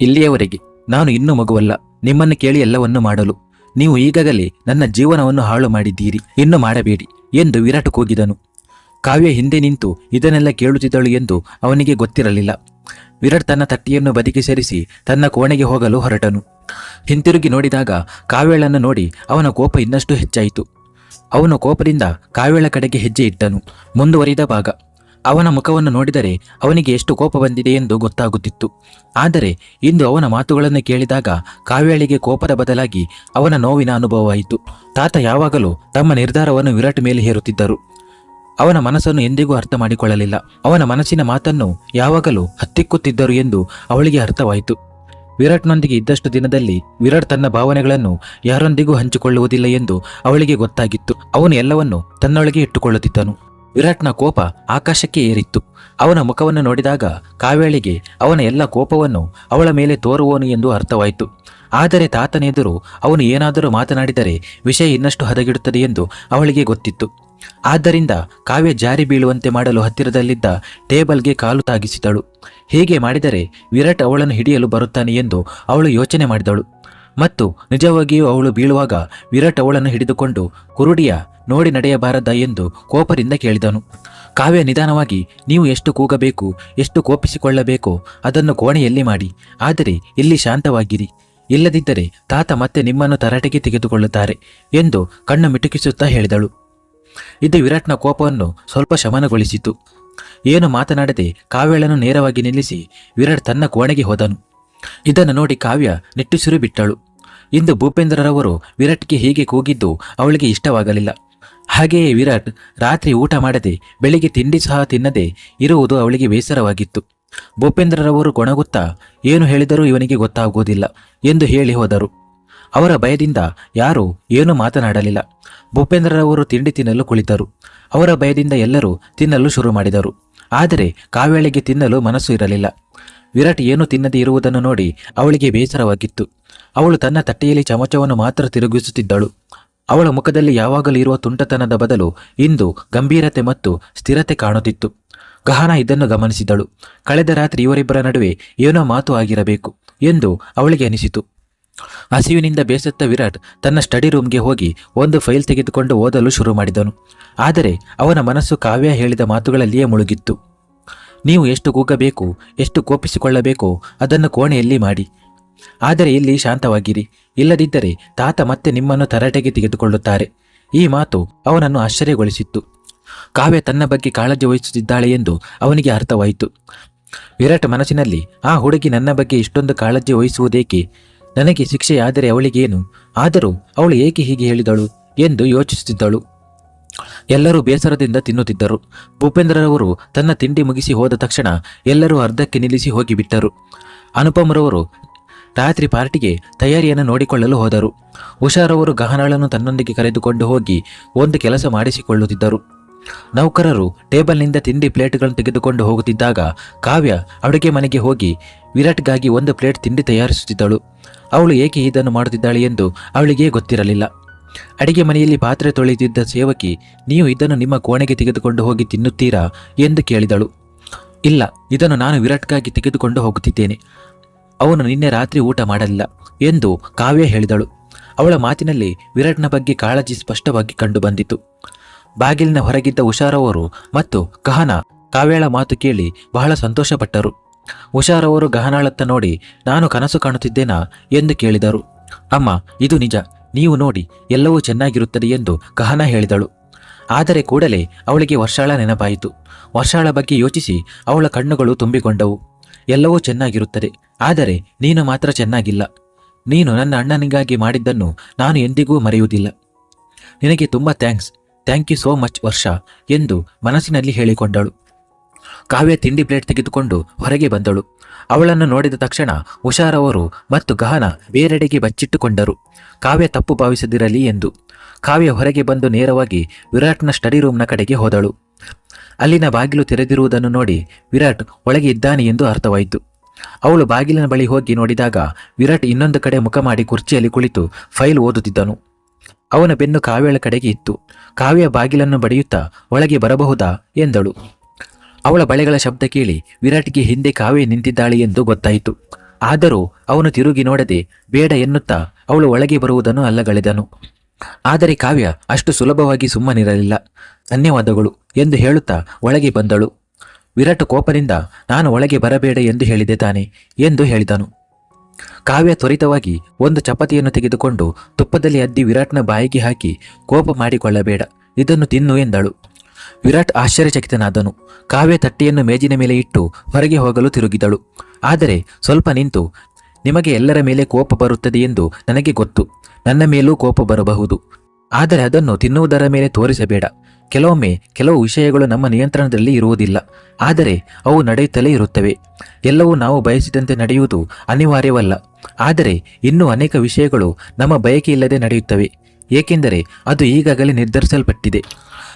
ಇಲ್ಲಿಯವರೆಗೆ ನಾನು ಇನ್ನೂ ಮಗುವಲ್ಲ. ನಿಮ್ಮನ್ನು ಕೇಳಿ ಎಲ್ಲವನ್ನೂ ಮಾಡಲು. ನೀವು ಈಗಾಗಲೇ ನನ್ನ ಜೀವನವನ್ನು ಹಾಳು ಮಾಡಿದ್ದೀರಿ. ಇನ್ನು ಮಾಡಬೇಡಿ ಎಂದು ವಿರಾಟ್ ಕೂಗಿದನು. ಕಾವ್ಯ ಹಿಂದೆ ನಿಂತು ಇದನ್ನೆಲ್ಲ ಕೇಳುತ್ತಿದ್ದಳು ಎಂದು ಅವನಿಗೆ ಗೊತ್ತಿರಲಿಲ್ಲ. ವಿರಾಟ್ ತನ್ನ ತಟ್ಟಿಯನ್ನು ಬದಿಗೆ ಸರಿಸಿ ತನ್ನ ಕೋಣೆಗೆ ಹೋಗಲು ಹೊರಟನು. ಹಿಂತಿರುಗಿ ನೋಡಿದಾಗ ಕಾವ್ಯಳನ್ನು ನೋಡಿ ಅವನ ಕೋಪ ಇನ್ನಷ್ಟು ಹೆಚ್ಚಾಯಿತು. ಅವನು ಕೋಪದಿಂದ ಕಾವ್ಯಳ ಕಡೆಗೆ ಹೆಜ್ಜೆ ಇಟ್ಟನು. ಮುಂದುವರಿದ ಭಾಗ. ಅವನ ಮುಖವನ್ನು ನೋಡಿದರೆ ಅವನಿಗೆ ಎಷ್ಟು ಕೋಪ ಬಂದಿದೆ ಎಂದು ಗೊತ್ತಾಗುತ್ತಿತ್ತು. ಆದರೆ ಇಂದು ಅವನ ಮಾತುಗಳನ್ನು ಕೇಳಿದಾಗ ಕಾವ್ಯಾಳಿಗೆ ಕೋಪದ ಬದಲಾಗಿ ಅವನ ನೋವಿನ ಅನುಭವವಾಯಿತು ತಾತ ಯಾವಾಗಲೂ ತಮ್ಮ ನಿರ್ಧಾರವನ್ನು ವಿರಾಟ್ ಮೇಲೆ ಹೇರುತ್ತಿದ್ದರು. ಅವನ ಮನಸ್ಸನ್ನು ಎಂದಿಗೂ ಅರ್ಥ ಮಾಡಿಕೊಳ್ಳಲಿಲ್ಲ. ಅವನ ಮನಸ್ಸಿನ ಮಾತನ್ನು ಯಾವಾಗಲೂ ಹತ್ತಿಕ್ಕುತ್ತಿದ್ದರು ಎಂದು ಅವಳಿಗೆ ಅರ್ಥವಾಯಿತು. ವಿರಾಟ್ನೊಂದಿಗೆ ಇದ್ದಷ್ಟು ದಿನದಲ್ಲಿ ವಿರಾಟ್ ತನ್ನ ಭಾವನೆಗಳನ್ನು ಯಾರೊಂದಿಗೂ ಹಂಚಿಕೊಳ್ಳುವುದಿಲ್ಲ ಎಂದು ಅವಳಿಗೆ ಗೊತ್ತಾಗಿತ್ತು. ಅವನು ಎಲ್ಲವನ್ನು ತನ್ನೊಳಗೆ ಇಟ್ಟುಕೊಳ್ಳುತ್ತಿದ್ದನು. ವಿರಾಟ್ನ ಕೋಪ ಆಕಾಶಕ್ಕೆ ಏರಿತ್ತು. ಅವನ ಮುಖವನ್ನು ನೋಡಿದಾಗ ಕಾವೇಳಿಗೆ ಅವನ ಎಲ್ಲ ಕೋಪವನ್ನು ಅವಳ ಮೇಲೆ ತೋರುವನು ಎಂದು ಅರ್ಥವಾಯಿತು. ಆದರೆ ತಾತನೆದುರು ಅವನು ಏನಾದರೂ ಮಾತನಾಡಿದರೆ ವಿಷಯ ಇನ್ನಷ್ಟು ಹದಗಿಡುತ್ತದೆ ಎಂದು ಅವಳಿಗೆ ಗೊತ್ತಿತ್ತು. ಆದ್ದರಿಂದ ಕಾವ್ಯ ಜಾರಿ ಬೀಳುವಂತೆ ಮಾಡಲು ಹತ್ತಿರದಲ್ಲಿದ್ದ ಟೇಬಲ್ಗೆ ಕಾಲು ತಾಗಿಸಿದಳು. ಹೀಗೆ ಮಾಡಿದರೆ ವಿರಾಟ್ ಅವಳನ್ನು ಹಿಡಿಯಲು ಬರುತ್ತಾನೆ ಎಂದು ಅವಳು ಯೋಚನೆ ಮಾಡಿದಳು. ಮತ್ತು ನಿಜವಾಗಿಯೂ ಅವಳು ಬೀಳುವಾಗ ವಿರಾಟ್ ಅವಳನ್ನು ಹಿಡಿದುಕೊಂಡು, ಕುರುಡಿಯ, ನೋಡಿ ನಡೆಯಬಾರದ ಎಂದು ಕೋಪದಿಂದ ಕೇಳಿದನು. ಕಾವ್ಯ ನಿಧಾನವಾಗಿ, ನೀವು ಎಷ್ಟು ಕೂಗಬೇಕು, ಎಷ್ಟು ಕೋಪಿಸಿಕೊಳ್ಳಬೇಕೋ ಅದನ್ನು ಕೋಣೆಯಲ್ಲಿ ಮಾಡಿ, ಆದರೆ ಇಲ್ಲಿ ಶಾಂತವಾಗಿರಿ. ಇಲ್ಲದಿದ್ದರೆ ತಾತ ಮತ್ತೆ ನಿಮ್ಮನ್ನು ತರಾಟೆಗೆ ತೆಗೆದುಕೊಳ್ಳುತ್ತಾರೆ ಎಂದು ಕಣ್ಣು ಮಿಟುಕಿಸುತ್ತಾ ಹೇಳಿದಳು. ಇದು ವಿರಾಟ್ನ ಕೋಪವನ್ನು ಸ್ವಲ್ಪ ಶಮನಗೊಳಿಸಿತು. ಏನು ಮಾತನಾಡದೆ ಕಾವ್ಯಳನ್ನು ನೇರವಾಗಿ ನಿಲ್ಲಿಸಿ ವಿರಾಟ್ ತನ್ನ ಕೋಣೆಗೆ ಹೋದನು. ಇದನ್ನು ನೋಡಿ ಕಾವ್ಯ ನಿಟ್ಟುಸಿರು ಬಿಟ್ಟಳು ಇಂದು ಭೂಪೇಂದ್ರರವರು ವಿರಾಟ್ಗೆ ಹೀಗೆ ಕೂಗಿದ್ದು ಅವಳಿಗೆ ಇಷ್ಟವಾಗಲಿಲ್ಲ. ಹಾಗೆಯೇ ವಿರಾಟ್ ರಾತ್ರಿ ಊಟ ಮಾಡದೆ ಬೆಳಿಗ್ಗೆ ತಿಂಡಿ ಸಹ ತಿನ್ನದೆ ಇರುವುದು ಅವಳಿಗೆ ಬೇಸರವಾಗಿತ್ತು. ಭೂಪೇಂದ್ರರವರು ಗೊಣಗುತ್ತಾ ಏನು ಹೇಳಿದರೂ ಇವನಿಗೆ ಗೊತ್ತಾಗುವುದಿಲ್ಲ ಎಂದು ಹೇಳಿ ಹೋದರು. ಅವರ ಭಯದಿಂದ ಯಾರೂ ಏನೂ ಮಾತನಾಡಲಿಲ್ಲ. ಭೂಪೇಂದ್ರರವರು ತಿಂಡಿ ತಿನ್ನಲು ಕುಳಿತರು. ಅವರ ಭಯದಿಂದ ಎಲ್ಲರೂ ತಿನ್ನಲು ಶುರು ಮಾಡಿದರು. ಆದರೆ ಕಾವ್ಯಳಿಗೆ ತಿನ್ನಲು ಮನಸ್ಸು ಇರಲಿಲ್ಲ. ವಿರಾಟ್ ಏನು ತಿನ್ನದೆ ಇರುವುದನ್ನು ನೋಡಿ ಅವಳಿಗೆ ಬೇಸರವಾಗಿತ್ತು. ಅವಳು ತನ್ನ ತಟ್ಟೆಯಲ್ಲಿ ಚಮಚವನ್ನು ಮಾತ್ರ ತಿರುಗಿಸುತ್ತಿದ್ದಳು. ಅವಳ ಮುಖದಲ್ಲಿ ಯಾವಾಗಲೂ ಇರುವ ತುಂಟತನದ ಬದಲು ಇಂದು ಗಂಭೀರತೆ ಮತ್ತು ಸ್ಥಿರತೆ ಕಾಣುತ್ತಿತ್ತು. ಗಹನ ಇದನ್ನು ಗಮನಿಸಿದಳು. ಕಳೆದ ರಾತ್ರಿ ಇವರಿಬ್ಬರ ನಡುವೆ ಏನೋ ಮಾತು ಆಗಿರಬೇಕು ಎಂದು ಅವಳಿಗೆ ಅನಿಸಿತು. ಹಸಿವಿನಿಂದ ಬೇಸತ್ತ ವಿರಾಟ್ ತನ್ನ ಸ್ಟಡಿ ರೂಮ್ಗೆ ಹೋಗಿ ಒಂದು ಫೈಲ್ ತೆಗೆದುಕೊಂಡು ಓದಲು ಶುರು ಮಾಡಿದನು. ಆದರೆ ಅವನ ಮನಸ್ಸು ಕಾವ್ಯ ಹೇಳಿದ ಮಾತುಗಳಲ್ಲಿಯೇ ಮುಳುಗಿತ್ತು. ನೀವು ಎಷ್ಟು ಕೂಗಬೇಕು, ಎಷ್ಟು ಕೋಪಿಸಿಕೊಳ್ಳಬೇಕೋ ಅದನ್ನು ಕೋಣೆಯಲ್ಲಿ ಮಾಡಿ. ಆದರೆ ಇಲ್ಲಿ ಶಾಂತವಾಗಿರಿ. ಇಲ್ಲದಿದ್ದರೆ ತಾತ ಮತ್ತೆ ನಿಮ್ಮನ್ನು ತರಾಟೆಗೆ ತೆಗೆದುಕೊಳ್ಳುತ್ತಾರೆ. ಈ ಮಾತು ಅವನನ್ನು ಆಶ್ಚರ್ಯಗೊಳಿಸಿತ್ತು. ಕಾವ್ಯ ತನ್ನ ಬಗ್ಗೆ ಕಾಳಜಿ ವಹಿಸುತ್ತಿದ್ದಾಳೆ ಎಂದು ಅವನಿಗೆ ಅರ್ಥವಾಯಿತು. ವಿರಾಟ್ ಮನಸ್ಸಿನಲ್ಲಿ, ಆ ಹುಡುಗಿ ನನ್ನ ಬಗ್ಗೆ ಇಷ್ಟೊಂದು ಕಾಳಜಿ ವಹಿಸುವುದೇಕೆ? ನನಗೆ ಶಿಕ್ಷೆಯಾದರೆ ಅವಳಿಗೇನು? ಆದರೂ ಅವಳು ಏಕೆ ಹೀಗೆ ಹೇಳಿದಳು? ಎಂದು ಯೋಚಿಸುತ್ತಿದ್ದಳು. ಎಲ್ಲರೂ ಬೇಸರದಿಂದ ತಿನ್ನುತ್ತಿದ್ದರು. ಭೂಪೇಂದ್ರರವರು ತನ್ನ ತಿಂಡಿ ಮುಗಿಸಿ ಹೋದ ತಕ್ಷಣ ಎಲ್ಲರೂ ಅರ್ಧಕ್ಕೆ ನಿಲ್ಲಿಸಿ ಹೋಗಿಬಿಟ್ಟರು. ಅನುಪಮರವರು ರಾತ್ರಿ ಪಾರ್ಟಿಗೆ ತಯಾರಿಯನ್ನು ನೋಡಿಕೊಳ್ಳಲು ಹೋದರು. ಹುಷಾರವರು ಗಹನಗಳನ್ನು ತನ್ನೊಂದಿಗೆ ಕರೆದುಕೊಂಡು ಹೋಗಿ ಒಂದು ಕೆಲಸ ಮಾಡಿಸಿಕೊಳ್ಳುತ್ತಿದ್ದರು. ನೌಕರರು ಟೇಬಲ್ನಿಂದ ತಿಂಡಿ ಪ್ಲೇಟ್ಗಳನ್ನು ತೆಗೆದುಕೊಂಡು ಹೋಗುತ್ತಿದ್ದಾಗ ಕಾವ್ಯ ಅಡುಗೆ ಮನೆಗೆ ಹೋಗಿ ವಿರಾಟ್ಗಾಗಿ ಒಂದು ಪ್ಲೇಟ್ ತಿಂಡಿ ತಯಾರಿಸುತ್ತಿದ್ದಳು. ಅವಳು ಏಕೆ ಇದನ್ನು ಮಾಡುತ್ತಿದ್ದಾಳೆ ಎಂದು ಅವಳಿಗೆ ಗೊತ್ತಿರಲಿಲ್ಲ. ಅಡಿಗೆ ಮನೆಯಲ್ಲಿ ಪಾತ್ರೆ ತೊಳೆಯುತ್ತಿದ್ದ ಸೇವಕಿ, ನೀವು ಇದನ್ನು ನಿಮ್ಮ ಕೋಣೆಗೆ ತೆಗೆದುಕೊಂಡು ಹೋಗಿ ತಿನ್ನುತ್ತೀರಾ? ಎಂದು ಕೇಳಿದಳು. ಇಲ್ಲ, ಇದನ್ನು ನಾನು ವಿರಾಟ್ಗಾಗಿ ತೆಗೆದುಕೊಂಡು ಹೋಗುತ್ತಿದ್ದೇನೆ. ಅವನು ನಿನ್ನೆ ರಾತ್ರಿ ಊಟ ಮಾಡಲಿಲ್ಲ ಎಂದು ಕಾವ್ಯ ಹೇಳಿದಳು. ಅವಳ ಮಾತಿನಲ್ಲಿ ವಿರಾಟ್ನ ಬಗ್ಗೆ ಕಾಳಜಿ ಸ್ಪಷ್ಟವಾಗಿ ಕಂಡುಬಂದಿತು ಬಾಗಿಲಿನ ಹೊರಗಿದ್ದ ಉಷಾರವರು ಮತ್ತು ಕಹನ ಕಾವ್ಯಾಳ ಮಾತು ಕೇಳಿ ಬಹಳ ಸಂತೋಷಪಟ್ಟರು. ಹುಷಾರವರು ಗಹನಾಳತ್ತ ನೋಡಿ, ನಾನು ಕನಸು ಕಾಣುತ್ತಿದ್ದೇನಾ ಎಂದು ಕೇಳಿದರು. ಅಮ್ಮ, ಇದು ನಿಜ. ನೀವು ನೋಡಿ, ಎಲ್ಲವೂ ಚೆನ್ನಾಗಿರುತ್ತದೆ ಎಂದು ಕಹನ ಹೇಳಿದಳು. ಆದರೆ ಕೂಡಲೇ ಅವಳಿಗೆ ವರ್ಷಾಳ ನೆನಪಾಯಿತು. ವರ್ಷಾಳ ಬಗ್ಗೆ ಯೋಚಿಸಿ ಅವಳ ಕಣ್ಣುಗಳು ತುಂಬಿಕೊಂಡವು. ಎಲ್ಲವೂ ಚೆನ್ನಾಗಿರುತ್ತದೆ. ಆದರೆ ನೀನು ಮಾತ್ರ ಚೆನ್ನಾಗಿಲ್ಲ. ನೀನು ನನ್ನ ಅಣ್ಣನಿಗಾಗಿ ಮಾಡಿದ್ದನ್ನು ನಾನು ಎಂದಿಗೂ ಮರೆಯುವುದಿಲ್ಲ. ನಿನಗೆ ತುಂಬ thanks. Thank you so much ವರ್ಷ ಎಂದು ಮನಸ್ಸಿನಲ್ಲಿ ಹೇಳಿಕೊಂಡಳು. ಕಾವ್ಯ ತಿಂಡಿ ಪ್ಲೇಟ್ ತೆಗೆದುಕೊಂಡು ಹೊರಗೆ ಬಂದಳು. ಅವಳನ್ನು ನೋಡಿದ ತಕ್ಷಣ ಹುಷಾರವರು ಮತ್ತು ಗಹನ ಬೇರೆಡೆಗೆ ಬಚ್ಚಿಟ್ಟುಕೊಂಡರು. ಕಾವ್ಯ ತಪ್ಪು ಭಾವಿಸದಿರಲಿ ಎಂದು. ಕಾವ್ಯ ಹೊರಗೆ ಬಂದು ನೇರವಾಗಿ ವಿರಾಟ್ನ ಸ್ಟಡಿ ರೂಮ್ನ ಕಡೆಗೆ ಹೋದಳು. ಅಲ್ಲಿನ ಬಾಗಿಲು ತೆರೆದಿರುವುದನ್ನು ನೋಡಿ ವಿರಾಟ್ ಒಳಗೆ ಇದ್ದಾನೆ ಎಂದು ಅರ್ಥವಾಯಿತು. ಅವಳು ಬಾಗಿಲಿನ ಬಳಿ ಹೋಗಿ ನೋಡಿದಾಗ ವಿರಾಟ್ ಇನ್ನೊಂದು ಕಡೆ ಮುಖ ಮಾಡಿ ಕುರ್ಚಿಯಲ್ಲಿ ಕುಳಿತು ಫೈಲ್ ಓದುತ್ತಿದ್ದನು. ಅವನ ಬೆನ್ನು ಕಾವ್ಯಳ ಕಡೆಗೆ ಇತ್ತು. ಕಾವ್ಯ ಬಾಗಿಲನ್ನು ಬಡಿಯುತ್ತಾ ಒಳಗೆ ಬರಬಹುದಾ? ಎಂದಳು. ಅವಳ ಬಳೆಗಳ ಶಬ್ದ ಕೇಳಿ ವಿರಾಟ್ಗೆ ಹಿಂದೆ ಕಾವ್ಯ ನಿಂತಿದ್ದಾಳೆ ಎಂದು ಗೊತ್ತಾಯಿತು. ಆದರೂ ಅವನು ತಿರುಗಿ ನೋಡದೆ ಬೇಡ ಎನ್ನುತ್ತಾ ಅವಳು ಒಳಗೆ ಬರುವುದನ್ನು ಅಲ್ಲಗಳೆದನು. ಆದರೆ ಕಾವ್ಯ ಅಷ್ಟು ಸುಲಭವಾಗಿ ಸುಮ್ಮನಿರಲಿಲ್ಲ. ಧನ್ಯವಾದಗಳು ಎಂದು ಹೇಳುತ್ತಾ ಒಳಗೆ ಬಂದಳು. ವಿರಾಟ್ ಕೋಪದಿಂದ ನಾನು ಒಳಗೆ ಬರಬೇಡ ಎಂದು ಹೇಳಿದೆ ತಾನೆ ಎಂದು ಹೇಳಿದನು. ಕಾವ್ಯ ತ್ವರಿತವಾಗಿ ಒಂದು ಚಪಾತಿಯನ್ನು ತೆಗೆದುಕೊಂಡು ತುಪ್ಪದಲ್ಲಿ ಅದ್ದಿ ವಿರಾಟ್ನ ಬಾಯಿಗೆ ಹಾಕಿ ಕೋಪ ಮಾಡಿಕೊಳ್ಳಬೇಡ, ಇದನ್ನು ತಿನ್ನು ಎಂದಳು. ವಿರಾಟ್ ಆಶ್ಚರ್ಯಚಕಿತನಾದನು. ಕಾವ್ಯ ತಟ್ಟೆಯನ್ನು ಮೇಜಿನ ಮೇಲೆ ಇಟ್ಟು ಹೊರಗೆ ಹೋಗಲು ತಿರುಗಿದಳು. ಆದರೆ ಸ್ವಲ್ಪ ನಿಂತು ನಿಮಗೆ ಎಲ್ಲರ ಮೇಲೆ ಕೋಪ ಬರುತ್ತದೆ ಎಂದು ನನಗೆ ಗೊತ್ತು. ನನ್ನ ಮೇಲೂ ಕೋಪ ಬರಬಹುದು. ಆದರೆ ಅದನ್ನು ತಿನ್ನುವುದರ ಮೇಲೆ ತೋರಿಸಬೇಡ. ಕೆಲವೊಮ್ಮೆ ಕೆಲವು ವಿಷಯಗಳು ನಮ್ಮ ನಿಯಂತ್ರಣದಲ್ಲಿ ಇರುವುದಿಲ್ಲ. ಆದರೆ ಅವು ನಡೆಯುತ್ತಲೇ ಇರುತ್ತವೆ. ಎಲ್ಲವೂ ನಾವು ಬಯಸಿದಂತೆ ನಡೆಯುವುದು ಅನಿವಾರ್ಯವಲ್ಲ. ಆದರೆ ಇನ್ನೂ ಅನೇಕ ವಿಷಯಗಳು ನಮ್ಮ ಬಯಕೆಯಿಲ್ಲದೆ ನಡೆಯುತ್ತವೆ. ಏಕೆಂದರೆ ಅದು ಈಗಾಗಲೇ ನಿರ್ಧರಿಸಲ್ಪಟ್ಟಿದೆ.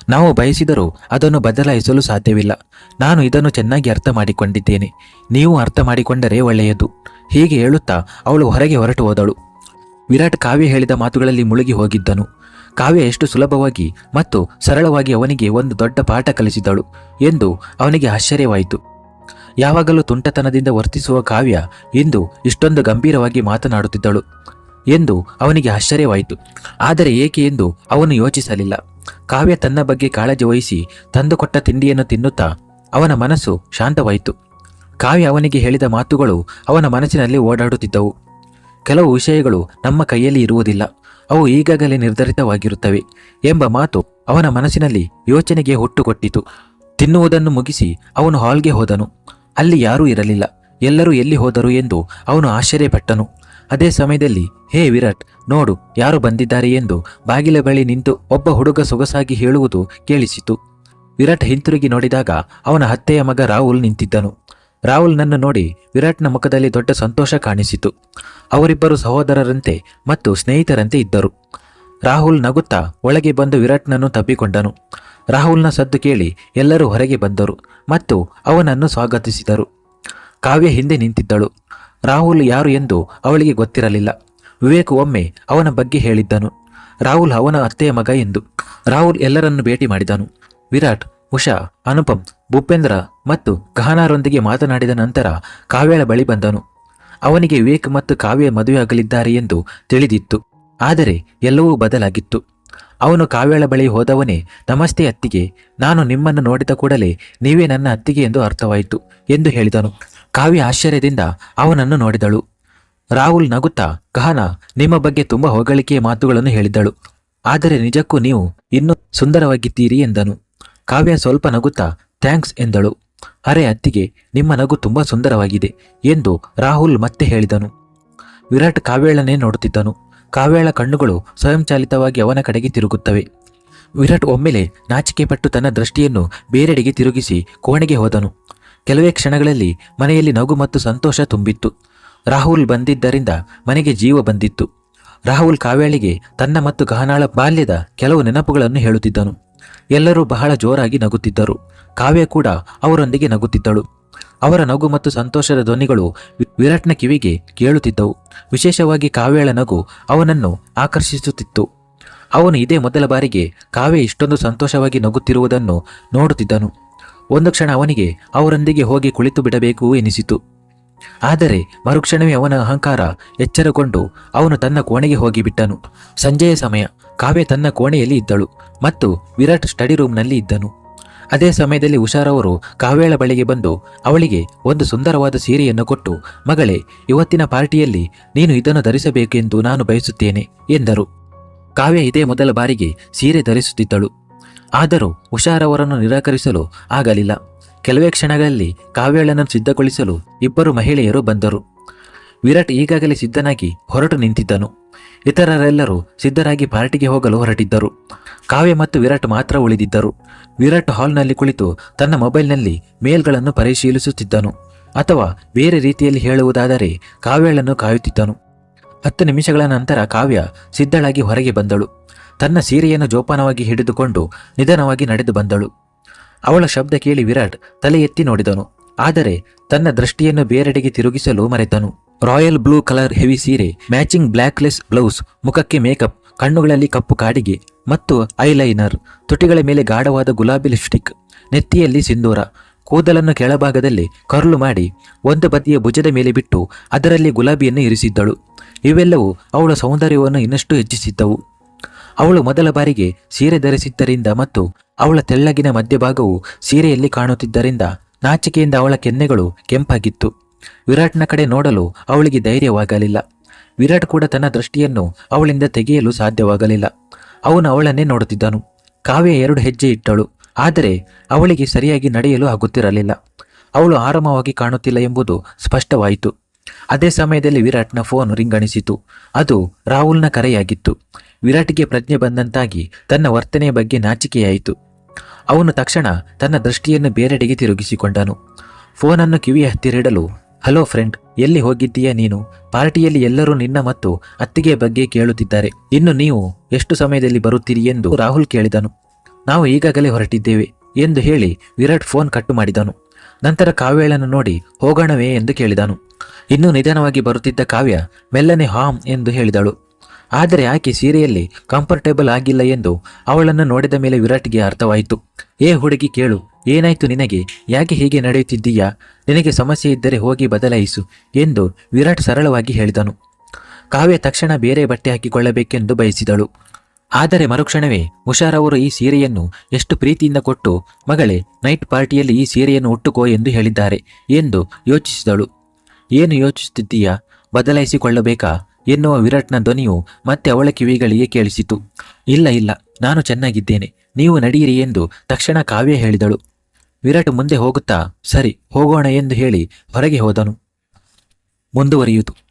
ನಾವು ಬಯಸಿದರೂ ಅದನ್ನು ಬದಲಾಯಿಸಲು ಸಾಧ್ಯವಿಲ್ಲ. ನಾನು ಇದನ್ನು ಚೆನ್ನಾಗಿ ಅರ್ಥ ಮಾಡಿಕೊಂಡಿದ್ದೇನೆ. ನೀವು ಅರ್ಥ ಮಾಡಿಕೊಂಡರೆ ಒಳ್ಳೆಯದು. ಹೀಗೆ ಹೇಳುತ್ತಾ ಅವಳು ಹೊರಗೆ ಹೊರಟು ಹೋದಳು. ವಿರಾಟ್ ಕಾವ್ಯ ಹೇಳಿದ ಮಾತುಗಳಲ್ಲಿ ಮುಳುಗಿ ಹೋಗಿದ್ದನು. ಕಾವ್ಯ ಎಷ್ಟು ಸುಲಭವಾಗಿ ಮತ್ತು ಸರಳವಾಗಿ ಅವನಿಗೆ ಒಂದು ದೊಡ್ಡ ಪಾಠ ಕಲಿಸಿದಳು ಎಂದು ಅವನಿಗೆ ಆಶ್ಚರ್ಯವಾಯಿತು. ಯಾವಾಗಲೂ ತುಂಟತನದಿಂದ ವರ್ತಿಸುವ ಕಾವ್ಯ ಇಂದು ಇಷ್ಟೊಂದು ಗಂಭೀರವಾಗಿ ಮಾತನಾಡುತ್ತಿದ್ದಳು. ಎಂದು ಅವನಿಗೆ ಆಶ್ಚರ್ಯವಾಯಿತು. ಆದರೆ ಏಕೆ ಎಂದು ಅವನು ಯೋಚಿಸಲಿಲ್ಲ. ಕಾವ್ಯ ತನ್ನ ಬಗ್ಗೆ ಕಾಳಜಿ ವಹಿಸಿ ತಂದುಕೊಟ್ಟ ತಿಂಡಿಯನ್ನು ತಿನ್ನುತ್ತಾ ಅವನ ಮನಸ್ಸು ಶಾಂತವಾಯಿತು. ಕಾವ್ಯ ಅವನಿಗೆ ಹೇಳಿದ ಮಾತುಗಳು ಅವನ ಮನಸ್ಸಿನಲ್ಲಿ ಓಡಾಡುತ್ತಿದ್ದವು. ಕೆಲವು ವಿಷಯಗಳು ನಮ್ಮ ಕೈಯಲ್ಲಿ ಇರುವುದಿಲ್ಲ. ಅವು ಈಗಾಗಲೇ ನಿರ್ಧರಿತವಾಗಿರುತ್ತವೆ ಎಂಬ ಮಾತು ಅವನ ಮನಸ್ಸಿನಲ್ಲಿ ಯೋಚನೆಗೆ ಹುಟ್ಟುಕೊಟ್ಟಿತು. ತಿನ್ನುವುದನ್ನು ಮುಗಿಸಿ ಅವನು ಹಾಲ್ಗೆ ಹೋದನು. ಅಲ್ಲಿ ಯಾರೂ ಇರಲಿಲ್ಲ. ಎಲ್ಲರೂ ಎಲ್ಲಿ ಹೋದರು ಎಂದು ಅವನು ಆಶ್ಚರ್ಯಪಟ್ಟನು. ಅದೇ ಸಮಯದಲ್ಲಿ, ಹೇ ವಿರಾಟ್, ನೋಡು, ಯಾರು ಬಂದಿದ್ದಾರೆ ಎಂದು ಬಾಗಿಲ ಬಳಿ ನಿಂತು ಒಬ್ಬ ಹುಡುಗ ಸೊಗಸಾಗಿ ಹೇಳುವುದು ಕೇಳಿಸಿತು. ವಿರಾಟ್ ಹಿಂತಿರುಗಿ ನೋಡಿದಾಗ ಅವನ ಹತ್ತೆಯ ಮಗ ರಾಹುಲ್ ನಿಂತಿದ್ದನು. ರಾಹುಲ್ನನ್ನು ನೋಡಿ ವಿರಾಟ್ನ ಮುಖದಲ್ಲಿ ದೊಡ್ಡ ಸಂತೋಷ ಕಾಣಿಸಿತು. ಅವರಿಬ್ಬರು ಸಹೋದರರಂತೆ ಮತ್ತು ಸ್ನೇಹಿತರಂತೆ ಇದ್ದರು. ರಾಹುಲ್ ನಗುತ್ತಾ ಒಳಗೆ ಬಂದು ವಿರಾಟ್ನನ್ನು ತಬ್ಬಿಕೊಂಡನು. ರಾಹುಲ್ನ ಸದ್ದು ಕೇಳಿ ಎಲ್ಲರೂ ಹೊರಗೆ ಬಂದರು ಮತ್ತು ಅವನನ್ನು ಸ್ವಾಗತಿಸಿದರು. ಕಾವ್ಯ ಹಿಂದೆ ನಿಂತಿದ್ದಳು. ರಾಹುಲ್ ಯಾರು ಎಂದು ಅವಳಿಗೆ ಗೊತ್ತಿರಲಿಲ್ಲ. ವಿವೇಕ್ ಒಮ್ಮೆ ಅವನ ಬಗ್ಗೆ ಹೇಳಿದ್ದನು. ರಾಹುಲ್ ಅವನ ಅತ್ತೆಯ ಮಗ ಎಂದು. ರಾಹುಲ್ ಎಲ್ಲರನ್ನು ಭೇಟಿ ಮಾಡಿದನು. ವಿರಾಟ್, ಉಷಾ, ಅನುಪಮ್, ಭೂಪೇಂದ್ರ ಮತ್ತು ಗಹನಾರೊಂದಿಗೆ ಮಾತನಾಡಿದ ನಂತರ ಕಾವ್ಯಳ ಬಳಿ ಬಂದನು. ಅವನಿಗೆ ವಿವೇಕ್ ಮತ್ತು ಕಾವ್ಯ ಮದುವೆಯಾಗಲಿದ್ದಾರೆ ಎಂದು ತಿಳಿದಿತ್ತು. ಆದರೆ ಎಲ್ಲವೂ ಬದಲಾಗಿತ್ತು. ಅವನು ಕಾವ್ಯಳ ಬಳಿ ಹೋದವನೇ ನಮಸ್ತೆ ಅತ್ತಿಗೆ, ನಾನು ನಿಮ್ಮನ್ನು ನೋಡಿದ ಕೂಡಲೇ ನೀವೇ ನನ್ನ ಅತ್ತಿಗೆ ಎಂದು ಅರ್ಥವಾಯಿತು ಎಂದು ಹೇಳಿದನು. ಕಾವ್ಯ ಆಶ್ಚರ್ಯದಿಂದ ಅವನನ್ನು ನೋಡಿದಳು. ರಾಹುಲ್ ನಗುತ್ತಾ, ಗಹನ, ನಿಮ್ಮ ಬಗ್ಗೆ ತುಂಬಾ ಹೊಗಳಿಕೆಯ ಮಾತುಗಳನ್ನು ಹೇಳಿದಳು. ಆದರೆ ನಿಜಕ್ಕೂ ನೀವು ಇನ್ನೂ ಸುಂದರವಾಗಿದ್ದೀರಿ ಎಂದನು. ಕಾವ್ಯ ಸ್ವಲ್ಪ ನಗುತ್ತಾ, ಥ್ಯಾಂಕ್ಸ್ ಎಂದಳು. ಅರೆ ಅತ್ತಿಗೆ, ನಿಮ್ಮ ನಗು ತುಂಬ ಸುಂದರವಾಗಿದೆ ಎಂದು ರಾಹುಲ್ ಮತ್ತೆ ಹೇಳಿದನು. ವಿರಾಟ್ ಕಾವ್ಯಾಳನೇ ನೋಡುತ್ತಿದ್ದನು. ಕಾವ್ಯಾಳ ಕಣ್ಣುಗಳು ಸ್ವಯಂಚಾಲಿತವಾಗಿ ಅವನ ಕಡೆಗೆ ತಿರುಗುತ್ತವೆ. ವಿರಾಟ್ ಒಮ್ಮೆಲೆ ನಾಚಿಕೆಪಟ್ಟು ತನ್ನ ದೃಷ್ಟಿಯನ್ನು ಬೇರೆಡೆಗೆ ತಿರುಗಿಸಿ ಕೋಣೆಗೆ ಹೋದನು. ಕೆಲವೇ ಕ್ಷಣಗಳಲ್ಲಿ ಮನೆಯಲ್ಲಿ ನಗು ಮತ್ತು ಸಂತೋಷ ತುಂಬಿತ್ತು. ರಾಹುಲ್ ಬಂದಿದ್ದರಿಂದ ಮನೆಗೆ ಜೀವ ಬಂದಿತ್ತು. ರಾಹುಲ್ ಕಾವ್ಯಾಳಿಗೆ ತನ್ನ ಮತ್ತು ಗಹನಾಳ ಬಾಲ್ಯದ ಕೆಲವು ನೆನಪುಗಳನ್ನು ಹೇಳುತ್ತಿದ್ದನು. ಎಲ್ಲರೂ ಬಹಳ ಜೋರಾಗಿ ನಗುತ್ತಿದ್ದರು. ಕಾವ್ಯ ಕೂಡ ಅವರೊಂದಿಗೆ ನಗುತ್ತಿದ್ದಳು. ಅವರ ನಗು ಮತ್ತು ಸಂತೋಷದ ಧ್ವನಿಗಳು ವಿರಾಟ್ನ ಕಿವಿಗೆ ಕೇಳುತ್ತಿದ್ದವು. ವಿಶೇಷವಾಗಿ ಕಾವ್ಯಳ ನಗು ಅವನನ್ನು ಆಕರ್ಷಿಸುತ್ತಿತ್ತು. ಅವನು ಇದೇ ಮೊದಲ ಬಾರಿಗೆ ಕಾವ್ಯ ಇಷ್ಟೊಂದು ಸಂತೋಷವಾಗಿ ನಗುತ್ತಿರುವುದನ್ನು ನೋಡುತ್ತಿದ್ದನು. ಒಂದು ಕ್ಷಣ ಅವನಿಗೆ ಅವರೊಂದಿಗೆ ಹೋಗಿ ಕುಳಿತು ಬಿಡಬೇಕು ಎನಿಸಿತು. ಆದರೆ ಮರುಕ್ಷಣವೇ ಅವನ ಅಹಂಕಾರ ಎಚ್ಚರಗೊಂಡು ಅವನು ತನ್ನ ಕೋಣೆಗೆ ಹೋಗಿಬಿಟ್ಟನು ಸಂಜೆಯ ಸಮಯ, ಕಾವ್ಯ ತನ್ನ ಕೋಣೆಯಲ್ಲಿ ಇದ್ದಳು ಮತ್ತು ವಿರಾಟ್ ಸ್ಟಡಿ ರೂಮ್ನಲ್ಲಿ ಇದ್ದನು. ಅದೇ ಸಮಯದಲ್ಲಿ ಉಷಾರವರು ಕಾವ್ಯಳ ಬಳಿಗೆ ಬಂದು ಅವಳಿಗೆ ಒಂದು ಸುಂದರವಾದ ಸೀರೆಯನ್ನು ಕೊಟ್ಟು, ಮಗಳೇ, ಇವತ್ತಿನ ಪಾರ್ಟಿಯಲ್ಲಿ ನೀನು ಇದನ್ನು ಧರಿಸಬೇಕೆಂದು ನಾನು ಬಯಸುತ್ತೇನೆ, ಎಂದರು. ಕಾವ್ಯ ಇದೇ ಮೊದಲ ಬಾರಿಗೆ ಸೀರೆ ಧರಿಸುತ್ತಿದ್ದಳು. ಆದರೂ ಉಷಾರವರನ್ನು ನಿರಾಕರಿಸಲು ಆಗಲಿಲ್ಲ. ಕೆಲವೇ ಕ್ಷಣಗಳಲ್ಲಿ ಕಾವ್ಯಳನ್ನು ಸಿದ್ಧಗೊಳಿಸಲು ಇಬ್ಬರು ಮಹಿಳೆಯರು ಬಂದರು. ವಿರಾಟ್ ಈಗಾಗಲೇ ಸಿದ್ಧನಾಗಿ ಹೊರಟು ನಿಂತಿದ್ದನು. ಇತರರೆಲ್ಲರೂ ಸಿದ್ಧರಾಗಿ ಪಾರ್ಟಿಗೆ ಹೋಗಲು ಹೊರಟಿದ್ದರು. ಕಾವ್ಯ ಮತ್ತು ವಿರಾಟ್ ಮಾತ್ರ ಉಳಿದಿದ್ದರು. ವಿರಾಟ್ ಹಾಲ್ನಲ್ಲಿ ಕುಳಿತು ತನ್ನ ಮೊಬೈಲ್ನಲ್ಲಿ ಮೇಲ್ಗಳನ್ನು ಪರಿಶೀಲಿಸುತ್ತಿದ್ದನು. ಅಥವಾ ಬೇರೆ ರೀತಿಯಲ್ಲಿ ಹೇಳುವುದಾದರೆ ಕಾವ್ಯಳನ್ನು ಕಾಯುತ್ತಿದ್ದನು. ಹತ್ತು ನಿಮಿಷಗಳ ನಂತರ ಕಾವ್ಯ ಸಿದ್ಧಳಾಗಿ ಹೊರಗೆ ಬಂದಳು. ತನ್ನ ಸೀರೆಯನ್ನು ಜೋಪಾನವಾಗಿ ಹಿಡಿದುಕೊಂಡು ನಿಧಾನವಾಗಿ ನಡೆದು ಬಂದಳು. ಅವಳ ಶಬ್ದ ಕೇಳಿ ವಿರಾಟ್ ತಲೆ ಎತ್ತಿ ನೋಡಿದನು. ಆದರೆ ತನ್ನ ದೃಷ್ಟಿಯನ್ನು ಬೇರೆಡೆಗೆ ತಿರುಗಿಸಲು ಮರೆತನು. ರಾಯಲ್ ಬ್ಲೂ ಕಲರ್ ಹೆವಿ ಸೀರೆ, ಮ್ಯಾಚಿಂಗ್ ಬ್ಲ್ಯಾಕ್ಲೆಸ್ ಬ್ಲೌಸ್, ಮುಖಕ್ಕೆ ಮೇಕಪ್, ಕಣ್ಣುಗಳಲ್ಲಿ ಕಪ್ಪು ಕಾಡಿಗೆ ಮತ್ತು ಐಲೈನರ್, ತುಟಿಗಳ ಮೇಲೆ ಗಾಢವಾದ ಗುಲಾಬಿ ಲಿಪ್ಸ್ಟಿಕ್, ನೆತ್ತಿಯಲ್ಲಿ ಸಿಂಧೂರ ಕೂದಲನ್ನು ಕೆಳಭಾಗದಲ್ಲಿ ಕರ್ಲು ಮಾಡಿ ಒಂದು ಬದಿಯ ಭುಜದ ಮೇಲೆ ಬಿಟ್ಟು ಅದರಲ್ಲಿ ಗುಲಾಬಿಯನ್ನು ಇರಿಸಿದ್ದಳು. ಇವೆಲ್ಲವೂ ಅವಳ ಸೌಂದರ್ಯವನ್ನು ಇನ್ನಷ್ಟು ಹೆಚ್ಚಿಸಿದ್ದವು. ಅವಳು ಮೊದಲ ಬಾರಿಗೆ ಸೀರೆ ಧರಿಸಿದ್ದರಿಂದ ಮತ್ತು ಅವಳ ತೆಳ್ಳಗಿನ ಮಧ್ಯಭಾಗವು ಸೀರೆಯಲ್ಲಿ ಕಾಣುತ್ತಿದ್ದರಿಂದ ನಾಚಿಕೆಯಿಂದ ಅವಳ ಕೆನ್ನೆಗಳು ಕೆಂಪಾಗಿತ್ತು. ವಿರಾಟ್ನ ಕಡೆ ನೋಡಲು ಅವಳಿಗೆ ಧೈರ್ಯವಾಗಲಿಲ್ಲ. ವಿರಾಟ್ ಕೂಡ ತನ್ನ ದೃಷ್ಟಿಯನ್ನು ಅವಳಿಂದ ತೆಗೆಯಲು ಸಾಧ್ಯವಾಗಲಿಲ್ಲ. ಅವನು ಅವಳನ್ನೇ ನೋಡುತ್ತಿದ್ದನು. ಕಾವ್ಯ ಎರಡು ಹೆಜ್ಜೆ ಇಟ್ಟಳು, ಆದರೆ ಅವಳಿಗೆ ಸರಿಯಾಗಿ ನಡೆಯಲು ಆಗುತ್ತಿರಲಿಲ್ಲ. ಅವಳು ಆರಾಮವಾಗಿ ಕಾಣುತ್ತಿಲ್ಲ ಎಂಬುದು ಸ್ಪಷ್ಟವಾಯಿತು. ಅದೇ ಸಮಯದಲ್ಲಿ ವಿರಾಟ್ನ ಫೋನ್ ರಿಂಗಣಿಸಿತು ಅದು ರಾಹುಲ್ನ ಕರೆಯಾಗಿತ್ತು. ವಿರಾಟ್ಗೆ ಪ್ರಜ್ಞೆ ಬಂದಂತಾಗಿ ತನ್ನ ವರ್ತನೆಯ ಬಗ್ಗೆ ನಾಚಿಕೆಯಾಯಿತು. ಅವನು ತಕ್ಷಣ ತನ್ನ ದೃಷ್ಟಿಯನ್ನು ಬೇರೆಡೆಗೆ ತಿರುಗಿಸಿಕೊಂಡನು. ಫೋನನ್ನು ಕಿವಿಯ ಹತ್ತಿರಿಡಲು ಹಲೋ ಫ್ರೆಂಡ್, ಎಲ್ಲಿ ಹೋಗಿದ್ದೀಯಾ ನೀನು? ಪಾರ್ಟಿಯಲ್ಲಿ ಎಲ್ಲರೂ ನಿನ್ನ ಮತ್ತು ಅತ್ತಿಗೆಯ ಬಗ್ಗೆ ಕೇಳುತ್ತಿದ್ದಾರೆ. ಇನ್ನು ನೀವು ಎಷ್ಟು ಸಮಯದಲ್ಲಿ ಬರುತ್ತೀರಿ ಎಂದು ರಾಹುಲ್ ಕೇಳಿದನು. ನಾವು ಈಗಾಗಲೇ ಹೊರಟಿದ್ದೇವೆ, ಎಂದು ಹೇಳಿ ವಿರಾಟ್ ಫೋನ್ ಕಟ್ಟು ಮಾಡಿದನು. ನಂತರ ಕಾವ್ಯಳನ್ನು ನೋಡಿ, ಹೋಗೋಣವೇ? ಎಂದು ಕೇಳಿದನು. ಇನ್ನೂ ನಿಧಾನವಾಗಿ ಬರುತ್ತಿದ್ದ ಕಾವ್ಯ, ಮೆಲ್ಲನೆ ಹಾಮ್ ಎಂದು ಹೇಳಿದಳು. ಆದರೆ ಆಕೆ ಸೀರೆಯಲ್ಲಿ ಕಂಫರ್ಟೇಬಲ್ ಆಗಿಲ್ಲ ಎಂದು ಅವಳನ್ನು ನೋಡಿದ ಮೇಲೆ ವಿರಾಟ್ಗೆ ಅರ್ಥವಾಯಿತು. ಏ ಹುಡುಗಿ ಕೇಳು, ಏನಾಯ್ತು ನಿನಗೆ? ಯಾಕೆ ಹೀಗೆ ನಡೆಯುತ್ತಿದ್ದೀಯಾ? ನಿನಗೆ ಸಮಸ್ಯೆ ಇದ್ದರೆ ಹೋಗಿ ಬದಲಾಯಿಸು, ಎಂದು ವಿರಾಟ್ ಸರಳವಾಗಿ ಹೇಳಿದನು. ಕಾವ್ಯ ತಕ್ಷಣ ಬೇರೆ ಬಟ್ಟೆ ಹಾಕಿಕೊಳ್ಳಬೇಕೆಂದು ಬಯಸಿದಳು. ಆದರೆ ಮರುಕ್ಷಣವೇ ಹುಷಾರ್ ಅವರು ಈ ಸೀರೆಯನ್ನು ಎಷ್ಟು ಪ್ರೀತಿಯಿಂದ ಕೊಟ್ಟು, ಮಗಳೇ, ನೈಟ್ ಪಾರ್ಟಿಯಲ್ಲಿ ಈ ಸೀರೆಯನ್ನು ಉಟ್ಟುಕೋ ಎಂದು ಹೇಳಿದ್ದಾರೆ, ಎಂದು ಯೋಚಿಸಿದಳು. ಏನು ಯೋಚಿಸುತ್ತಿದ್ದೀಯಾ? ಬದಲಾಯಿಸಿಕೊಳ್ಳಬೇಕಾ? ಎನ್ನುವ ವಿರಾಟ್ನ ಧ್ವನಿಯು ಮತ್ತೆ ಅವಳ ಕಿವಿಗಳಿಗೆ ಕೇಳಿಸಿತು. ಇಲ್ಲ ಇಲ್ಲ, ನಾನು ಚೆನ್ನಾಗಿದ್ದೇನೆ, ನೀವು ನಡೆಯಿರಿ ಎಂದು ತಕ್ಷಣ ಕಾವ್ಯ ಹೇಳಿದಳು. ವಿರಾಟ್ ಮುಂದೆ ಹೋಗುತ್ತಾ, ಸರಿ, ಹೋಗೋಣ ಎಂದು ಹೇಳಿ ಹೊರಗೆ ಹೋದನು. ಮುಂದುವರಿಯಿತು